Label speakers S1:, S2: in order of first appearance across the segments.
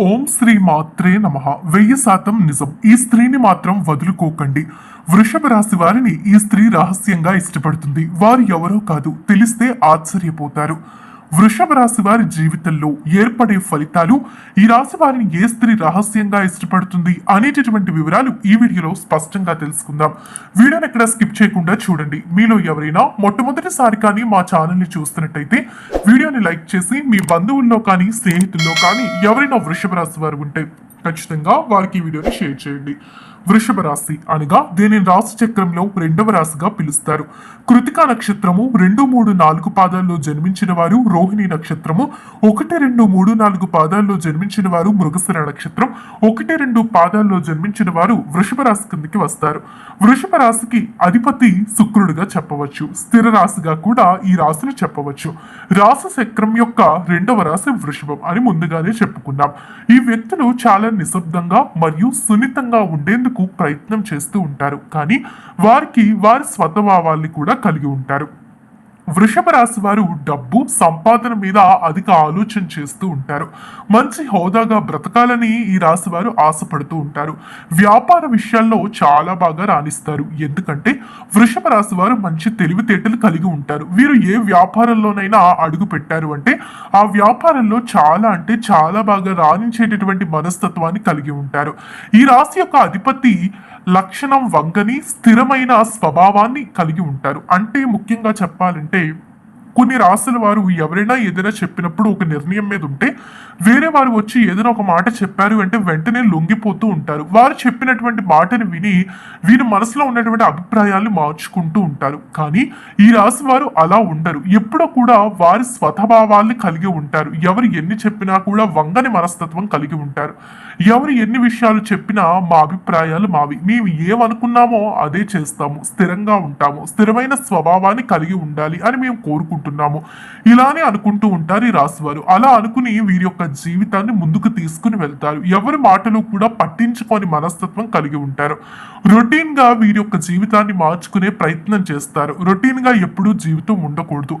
S1: ఓం శ్రీ మాత్రే నమ. వెయ్యి శాతం నిజం. ఈ స్త్రీని మాత్రం వదులుకోకండి. వృషభ రాశి వారిని ఈ స్త్రీ రహస్యంగా ఇష్టపడుతుంది. వారు ఎవరో కాదు. తెలిస్తే ఆశ్చర్యపోతారు. వృషభ రాశి వారి జీవితంలో ఏర్పడే ఫలితాలు ఈ రాశి వారిని ఏ స్త్రీ రహస్యంగా ఇష్టపడుతుంది అనేటటువంటి వివరాలు ఈ వీడియోలో స్పష్టంగా తెలుసుకుందాం. వీడియోని ఎక్కడ స్కిప్ చేయకుండా చూడండి. మీలో ఎవరైనా మొట్టమొదటిసారి కానీ మా ఛానల్ని చూస్తున్నట్టయితే వీడియోని లైక్ చేసి మీ బంధువుల్లో కానీ స్నేహితుల్లో కానీ ఎవరైనా వృషభ రాశి వారు ఉంటే ఖచ్చితంగా వారికి ఈ వీడియోని షేర్ చేయండి. వృషభ రాశి అనగా దీనిని రాశి చక్రంలో రెండవ రాశిగా పిలుస్తారు. కృతికా నక్షత్రము రెండు మూడు నాలుగు పాదాల్లో జన్మించిన వారు రోహిణి నక్షత్రము ఒకటి రెండు మూడు నాలుగు పాదాల్లో జన్మించిన వారు మృగశిర నక్షత్రం ఒకటి రెండు పాదాల్లో జన్మించిన వారు వృషభ రాశి కిందకి వస్తారు. వృషభ రాశికి అధిపతి శుక్రుడుగా చెప్పవచ్చు. స్థిర రాశిగా కూడా ఈ రాశిని చెప్పవచ్చు. రాశి చక్రం యొక్క రెండవ రాశి వృషభం అని ముందుగానే చెప్పుకున్నాం. ఈ వ్యక్తులు చాలా నిశ్శబ్దంగా మరియు సున్నితంగా ఉండేందుకు ప్రయత్నం చేస్తూ ఉంటారు. కానీ వారికి వారి స్వతభావాల్ని కూడా కలిగి ఉంటారు. వృషభ రాశి వారు డబ్బు సంపాదన మీద అధిక ఆలోచన చేస్తూ ఉంటారు. మంచి హోదాగా బ్రతకాలని ఈ రాశి వారు ఆశపడుతూ ఉంటారు. వ్యాపార విషయాల్లో చాలా బాగా రాణిస్తారు. ఎందుకంటే వృషభ రాశి వారు మంచి తెలివితేటలు కలిగి ఉంటారు. వీరు ఏ వ్యాపారంలోనైనా అడుగు పెట్టారు అంటే ఆ వ్యాపారంలో చాలా అంటే చాలా బాగా రాణించేటటువంటి మనస్తత్వాన్ని కలిగి ఉంటారు. ఈ రాశి యొక్క అధిపతి లక్షణం వంగని స్థిరమైన స్వభావాన్ని కలిగి ఉంటారు. అంటే ముఖ్యంగా చెప్పాలంటే dream కొన్ని రాసుల వారు ఎవరైనా ఏదైనా చెప్పినప్పుడు ఒక నిర్ణయం మీద ఉంటే వేరే వారు వచ్చి ఏదైనా ఒక మాట చెప్పారు అంటే వెంటనే లొంగిపోతూ ఉంటారు. వారు చెప్పినటువంటి మాటను విని వీరి మనసులో ఉన్నటువంటి అభిప్రాయాలను మార్చుకుంటూ ఉంటారు. కానీ ఈ రాశి వారు అలా ఉండరు. ఎప్పుడూ కూడా వారి స్వతభావాల్ని కలిగి ఉంటారు. ఎవరు ఎన్ని చెప్పినా కూడా వంగని మనస్తత్వం కలిగి ఉంటారు. ఎవరు ఎన్ని విషయాలు చెప్పినా మా అభిప్రాయాలు మావి. మేము ఏమనుకున్నామో అదే చేస్తాము. స్థిరంగా ఉంటాము. స్థిరమైన స్వభావాన్ని కలిగి ఉండాలి అని మేము కోరుకుంటున్నాము ఇలానే అనుకుంటూ ఉంటారు ఈ రాశివారు. అలా అనుకుని వీరి యొక్క జీవితాన్ని ముందుకు తీసుకుని వెళ్తారు. ఎవరి మాటలు కూడా పట్టించుకొని మనస్తత్వం కలిగి ఉంటారు. రొటీన్గా వీరి యొక్క జీవితాన్ని మార్చుకునే ప్రయత్నం చేస్తారు. రొటీన్గా ఎప్పుడూ జీవితం ఉండకూడదు.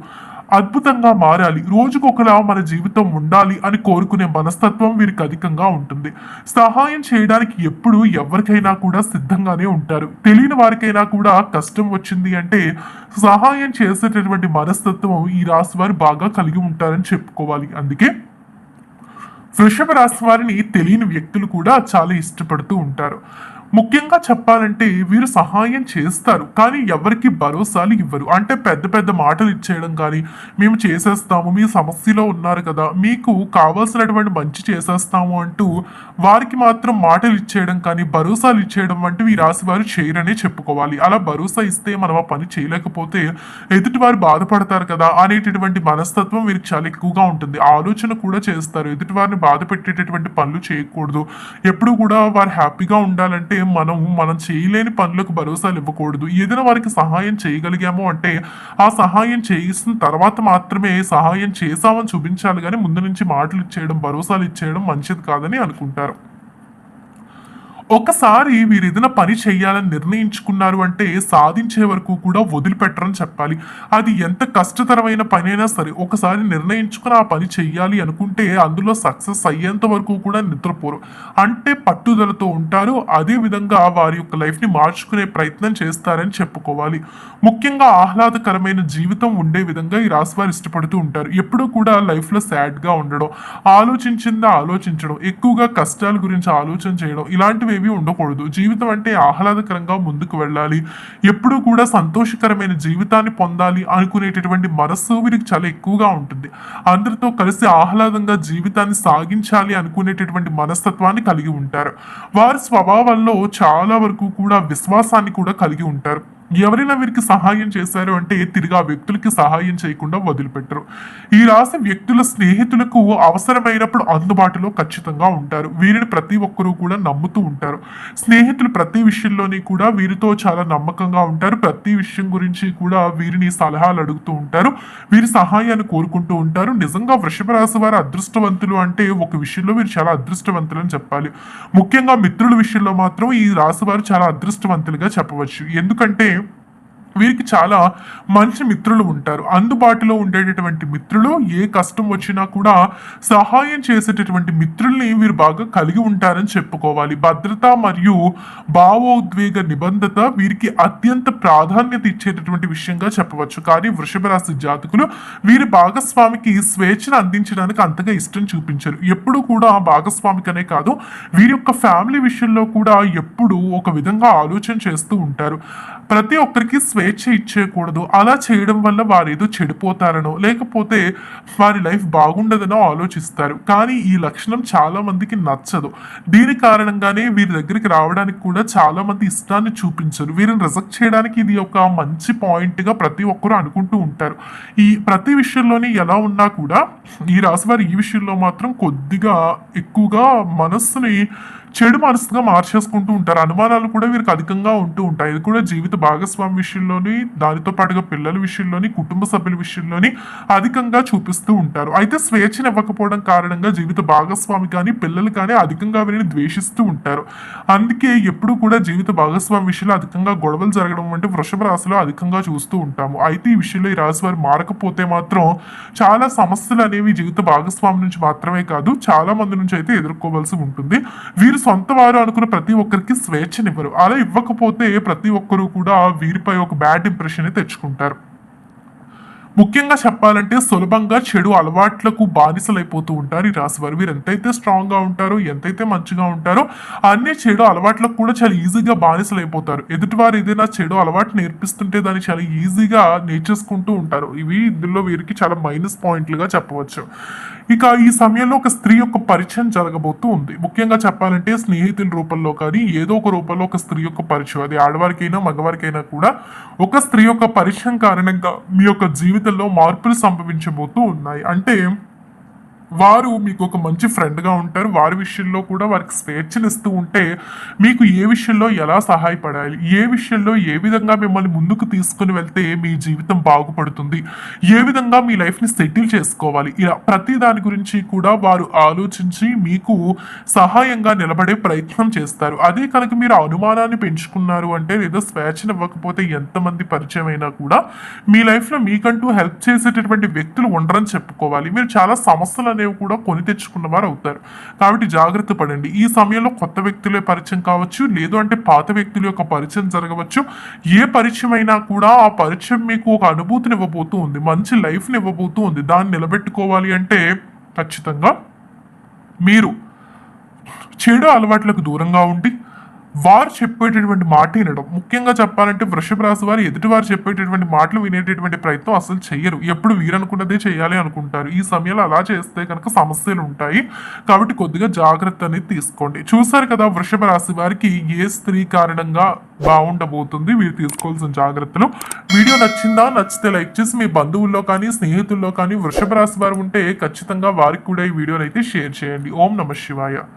S1: అద్భుతంగా మారాలి. రోజుకొకలా మన జీవితం ఉండాలి అని కోరుకునే మనస్తత్వం వీరికి అధికంగా ఉంటుంది. సహాయం చేయడానికి ఎప్పుడు ఎవరికైనా కూడా సిద్ధంగానే ఉంటారు. తెలియని వారికైనా కూడా కష్టం వచ్చింది అంటే సహాయం చేసేటటువంటి మనస్తత్వం ఈ రాశి వారు బాగా కలిగి ఉంటారని చెప్పుకోవాలి. అందుకే వృషభ రాశి వారిని తెలియని వ్యక్తులు కూడా చాలా ఇష్టపడుతూ ఉంటారు. ముఖ్యంగా చెప్పాలంటే వీరు సహాయం చేస్తారు కానీ ఎవరికి భరోసాలు ఇవ్వరు. అంటే పెద్ద పెద్ద మాటలు ఇచ్చేయడం కానీ మేము చేసేస్తాము మీ సమస్యలో ఉన్నారు కదా మీకు కావాల్సినటువంటి మంచి చేసేస్తాము అంటూ వారికి మాత్రం మాటలు ఇచ్చేయడం కానీ భరోసాలు ఇచ్చేయడం వంటివి ఈ రాశి వారు చేయరనే చెప్పుకోవాలి. అలా భరోసా ఇస్తే మనం ఆ పని చేయలేకపోతే ఎదుటివారు బాధపడతారు కదా అనేటటువంటి మనస్తత్వం వీరికి చాలా ఎక్కువగా ఉంటుంది. ఆలోచన కూడా చేస్తారు. ఎదుటివారిని బాధ పెట్టేటటువంటి పనులు చేయకూడదు. ఎప్పుడు కూడా వారు హ్యాపీగా ఉండాలంటే మనం మనం చేయలేని పనులకు భరోసాలు ఇవ్వకూడదు. ఏదైనా వారికి సహాయం చేయగలిగాము అంటే ఆ సహాయం చేసిన తర్వాత మాత్రమే సహాయం చేశామని చూపించాలి. కానీ ముందు నుంచి మాటలు ఇచ్చేయడం భరోసాలు ఇచ్చేయడం మంచిది కాదని అనుకుంటారు. ఒకసారి వీరు ఏదైనా పని చేయాలని నిర్ణయించుకున్నారు అంటే సాధించే వరకు కూడా వదిలిపెట్టరని చెప్పాలి. అది ఎంత కష్టతరమైన పనైనా సరే ఒకసారి నిర్ణయించుకుని ఆ పని చేయాలి అనుకుంటే అందులో సక్సెస్ అయ్యేంత వరకు కూడా నిద్రపోరు. అంటే పట్టుదలతో ఉంటారు. అదే విధంగా వారి యొక్క లైఫ్ని మార్చుకునే ప్రయత్నం చేస్తారని చెప్పుకోవాలి. ముఖ్యంగా ఆహ్లాదకరమైన జీవితం ఉండే విధంగా ఈ రాశి వారు ఇష్టపడుతూ ఉంటారు. ఎప్పుడూ కూడా లైఫ్లో సాడ్గా ఉండడం ఆలోచించిందా ఆలోచించడం ఎక్కువగా కష్టాల గురించి ఆలోచన చేయడం ఇలాంటివి ఏవి ఉండకూడదు. జీవితం అంటే ఆహ్లాదకరంగా ముందుకు వెళ్ళాలి. ఎప్పుడూ కూడా సంతోషకరమైన జీవితాన్ని పొందాలి అనుకునేటటువంటి మనస్సు వీరికి చాలా ఎక్కువగా ఉంటుంది. అందరితో కలిసి ఆహ్లాదంగా జీవితాన్ని సాగించాలి అనుకునేటటువంటి మనస్తత్వాన్ని కలిగి ఉంటారు. వారి స్వభావాల్లో చాలా వరకు కూడా విశ్వాసాన్ని కూడా కలిగి ఉంటారు. ఎవరైనా వీరికి సహాయం చేశారు అంటే తిరిగి ఆ వ్యక్తులకి సహాయం చేయకుండా వదిలిపెట్టరు. ఈ రాశి వ్యక్తుల స్నేహితులకు అవసరమైనప్పుడు అందుబాటులో ఖచ్చితంగా ఉంటారు. వీరిని ప్రతి ఒక్కరూ కూడా నమ్ముతూ ఉంటారు. స్నేహితులు ప్రతి విషయంలోని కూడా వీరితో చాలా నమ్మకంగా ఉంటారు. ప్రతి విషయం గురించి కూడా వీరిని సలహాలు అడుగుతూ ఉంటారు. వీరి సహాయాన్ని కోరుకుంటూ ఉంటారు. నిజంగా వృషభ రాశి వారు అదృష్టవంతులు అంటే ఒక విషయంలో వీరు చాలా అదృష్టవంతులు అని చెప్పాలి. ముఖ్యంగా మిత్రుల విషయంలో మాత్రం ఈ రాశి వారు చాలా అదృష్టవంతులుగా చెప్పవచ్చు. ఎందుకంటే వీరికి చాలా మంచి మిత్రులు ఉంటారు. అందుబాటులో ఉండేటటువంటి మిత్రులు ఏ కష్టం వచ్చినా కూడా సహాయం చేసేటటువంటి మిత్రుల్ని వీరు బాగా కలిగి ఉంటారని చెప్పుకోవాలి. భద్రత మరియు భావోద్వేగ నిబంధత వీరికి అత్యంత ప్రాధాన్యత ఇచ్చేటటువంటి విషయంగా చెప్పవచ్చు. కానీ వృషభ రాశి జాతకులు వీరి భాగస్వామికి స్వేచ్ఛను అందించడానికి అంతగా ఇష్టం చూపించరు. ఎప్పుడు కూడా భాగస్వామికనే కాదు వీరి యొక్క ఫ్యామిలీ విషయంలో కూడా ఎప్పుడు ఒక విధంగా ఆలోచన చేస్తూ ఉంటారు. ప్రతి ఒక్కరికి స్వేచ్ఛ ఇచ్చేయకూడదు. అలా చేయడం వల్ల వారు ఏదో చెడిపోతారనో లేకపోతే వారి లైఫ్ బాగుండదనో ఆలోచిస్తారు. కానీ ఈ లక్షణం చాలా మందికి నచ్చదు. దీని కారణంగానే వీరి దగ్గరికి రావడానికి కూడా చాలా మంది ఇష్టాన్ని చూపించరు. వీరిని రిజెక్ట్ చేయడానికి ఇది ఒక మంచి పాయింట్గా ప్రతి ఒక్కరూ అనుకుంటూ ఉంటారు. ఈ ప్రతి విషయంలోని ఎలా ఉన్నా కూడా ఈ రాశివారు ఈ విషయంలో మాత్రం కొద్దిగా ఎక్కువగా మనస్సుని చెడు మనసుగా మార్చేసుకుంటూ ఉంటారు. అనుమానాలు కూడా వీరికి అధికంగా ఉంటూ ఉంటాయి. ఇది కూడా జీవిత భాగస్వామి విషయంలోని దానితో పాటుగా పిల్లల విషయంలోని కుటుంబ సభ్యుల విషయంలోని అధికంగా చూపిస్తూ ఉంటారు. అయితే స్వేచ్ఛను ఇవ్వకపోవడం కారణంగా జీవిత భాగస్వామి కానీ పిల్లలు కానీ అధికంగా వీరిని ద్వేషిస్తూ ఉంటారు. అందుకే ఎప్పుడు కూడా జీవిత భాగస్వామి విషయంలో అధికంగా గొడవలు జరగడం వంటి వృషభ రాశిలో అధికంగా చూస్తూ ఉంటాము. అయితే ఈ విషయంలో ఈ రాశి వారు మారకపోతే మాత్రం చాలా సమస్యలు అనేవి జీవిత భాగస్వామి నుంచి మాత్రమే కాదు చాలా మంది నుంచి అయితే ఎదుర్కోవాల్సి ఉంటుంది. వీరు సొంత వారు అనుకున్న ప్రతి ఒక్కరికి స్వేచ్ఛనివ్వరు. అలా ఇవ్వకపోతే ప్రతి ఒక్కరూ కూడా వీరిపై ఒక బ్యాడ్ ఇంప్రెషన్ తెచ్చుకుంటారు. ముఖ్యంగా చెప్పాలంటే సులభంగా చెడు అలవాట్లకు బానిసలైపోతూ ఉంటారు. ఈ రాశి వారు వీరు ఎంతైతే స్ట్రాంగ్గా ఉంటారో ఎంతైతే మంచిగా ఉంటారో అన్ని చెడు అలవాట్లకు కూడా చాలా ఈజీగా బానిసలైపోతారు. ఎదుటివారు ఏదైనా చెడు అలవాటు నేర్పిస్తుంటే దాన్ని చాలా ఈజీగా నేర్చేసుకుంటూ ఉంటారు. ఇవి ఇందులో వీరికి చాలా మైనస్ పాయింట్లుగా చెప్పవచ్చు. ఇక ఈ సమయంలో ఒక స్త్రీ యొక్క పరిచయం జరగబోతూ ఉంది. ముఖ్యంగా చెప్పాలంటే స్నేహితుల రూపంలో కానీ ఏదో ఒక రూపంలో ఒక స్త్రీ యొక్క పరిచయం. అది ఆడవారికైనా మగవారికైనా కూడా ఒక స్త్రీ యొక్క పరిచయం కారణంగా మీ యొక్క జీవితంలో మార్పులు సంభవించబోతూ ఉన్నాయి. అంటే వారు మీకు ఒక మంచి ఫ్రెండ్గా ఉంటారు. వారి విషయంలో కూడా వారికి స్వేచ్ఛనిస్తూ ఉంటే మీకు ఏ విషయంలో ఎలా సహాయపడాలి? ఏ విషయంలో ఏ విధంగా మిమ్మల్ని ముందుకు తీసుకుని వెళ్తే మీ జీవితం బాగుపడుతుంది? ఏ విధంగా మీ లైఫ్ని సెటిల్ చేసుకోవాలి? ఇలా ప్రతి దాని గురించి కూడా వారు ఆలోచించి మీకు సహాయంగా నిలబడే ప్రయత్నం చేస్తారు. అదే కనుక మీరు అనుమానాన్ని పెంచుకున్నారు అంటే లేదా స్వేచ్ఛను ఇవ్వకపోతే ఎంతమంది పరిచయం అయినా కూడా మీ లైఫ్లో మీకంటూ హెల్ప్ చేసేటటువంటి వ్యక్తులు ఉండరని చెప్పుకోవాలి. మీరు చాలా సమస్యలు అనేవి కూడా కొని తెచ్చుకున్న వారు అవుతారు. కాబట్టి జాగ్రత్త పడండి. ఈ సమయంలో కొత్త వ్యక్తులే పరిచయం కావచ్చు లేదు అంటే పాత వ్యక్తుల యొక్క పరిచయం జరగవచ్చు. ఏ పరిచయం అయినా కూడా ఆ పరిచయం మీకు ఒక అనుభూతిని ఇవ్వబోతూ ఉంది మంచి లైఫ్ని ఇవ్వబోతూ ఉంది. దాన్ని నిలబెట్టుకోవాలి అంటే ఖచ్చితంగా మీరు చెడు అలవాట్లకు దూరంగా ఉండి వారు చెప్పేటటువంటి మాట వినడం. ముఖ్యంగా చెప్పాలంటే వృషభ రాశి వారు ఎదుటి వారు చెప్పేటటువంటి మాటలు వినేటటువంటి ప్రయత్నం అసలు చెయ్యరు. ఎప్పుడు వీరనుకున్నదే చేయాలి అనుకుంటారు. ఈ సమయంలో అలా చేస్తే కనుక సమస్యలు ఉంటాయి. కాబట్టి కొద్దిగా జాగ్రత్త అనేది తీసుకోండి. చూసారు కదా వృషభ రాశి వారికి ఏ స్త్రీ కారణంగా బాగుండబోతుంది? వీరు తీసుకోవాల్సిన జాగ్రత్తలు. వీడియో నచ్చిందా? నచ్చితే లైక్ చేసి మీ బంధువుల్లో కానీ స్నేహితుల్లో కానీ వృషభ రాశి వారు ఉంటే ఖచ్చితంగా వారికి కూడా ఈ వీడియోని అయితే షేర్ చేయండి. ఓం నమ శివాయ.